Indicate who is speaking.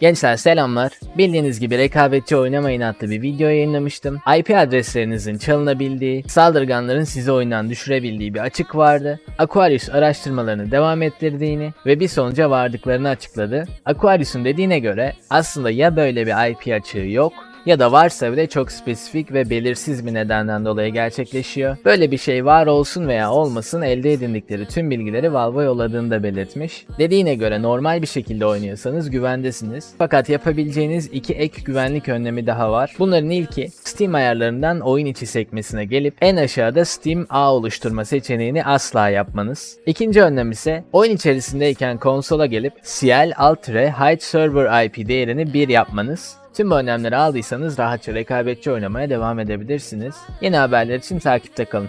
Speaker 1: Gençler selamlar. Bildiğiniz gibi rekabetçi oynamayın adlı bir video yayınlamıştım. IP adreslerinizin çalınabildiği, saldırganların sizi oyundan düşürebildiği bir açık vardı. Aquarius araştırmalarını devam ettirdiğini ve bir sonuca vardıklarını açıkladı. Aquarius'un dediğine göre aslında ya böyle bir IP açığı yok ya da varsa bile çok spesifik ve belirsiz bir nedenden dolayı gerçekleşiyor. Böyle bir şey var olsun veya olmasın elde edindikleri tüm bilgileri Valve'a yolladığını da belirtmiş. Dediğine göre normal bir şekilde oynuyorsanız güvendesiniz. Fakat yapabileceğiniz iki ek güvenlik önlemi daha var. Bunların ilki Steam ayarlarından oyun içi sekmesine gelip en aşağıda Steam ağ oluşturma seçeneğini asla yapmanız. İkinci önlem ise oyun içerisindeyken konsola gelip CL Alt R Hide Server IP değerini 1 yapmanız. Tüm bu önlemleri aldıysanız rahatça rekabetçi oynamaya devam edebilirsiniz. Yeni haberler için takipte kalın.